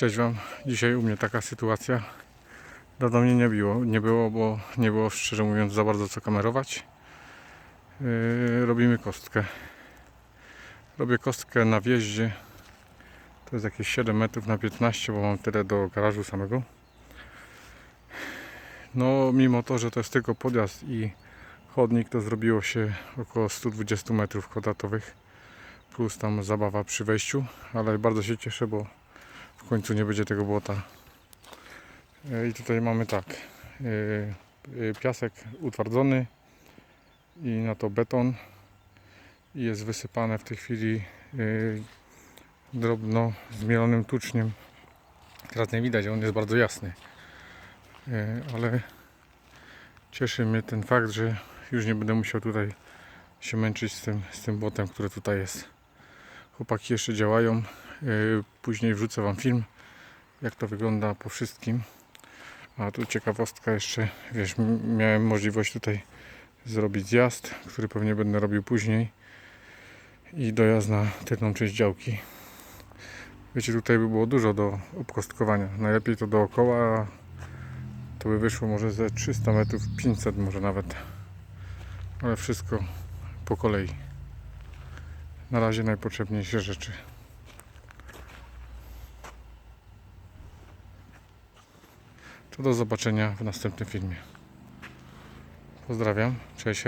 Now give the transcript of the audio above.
Cześć Wam. Dzisiaj u mnie taka sytuacja. Dawno mnie nie było, nie było, bo nie było szczerze mówiąc za bardzo co kamerować. Yy, robimy kostkę. Robię kostkę na wjeździe. To jest jakieś 7 metrów na 15, bo mam tyle do garażu samego. No, mimo to, że to jest tylko podjazd i chodnik, to zrobiło się około 120 metrów kwadratowych. Plus tam zabawa przy wejściu, ale bardzo się cieszę, bo w końcu nie będzie tego błota. E, I tutaj mamy tak, e, e, piasek utwardzony i na to beton i jest wysypane w tej chwili drobno zmielonym tuczniem. Teraz nie widać, on jest bardzo jasny, ale cieszy mnie ten fakt, że już nie będę musiał tutaj się męczyć z tym, z tym które tutaj jest. Chłopaki jeszcze działają. Yy, Później wrzucę Wam film, jak to wygląda po wszystkim. A tu ciekawostka jeszcze, wiesz, miałem możliwość tutaj zrobić zjazd, który pewnie będę robił później i dojazd na tylną część działki. Wiecie, tutaj by było dużo do obkostkowania. Najlepiej to dookoła, to by wyszło może ze 300 metrów, 500 może nawet. Ale wszystko po kolei. Na razie najpotrzebniejsze rzeczy. Do zobaczenia w następnym filmie. Pozdrawiam, cześć.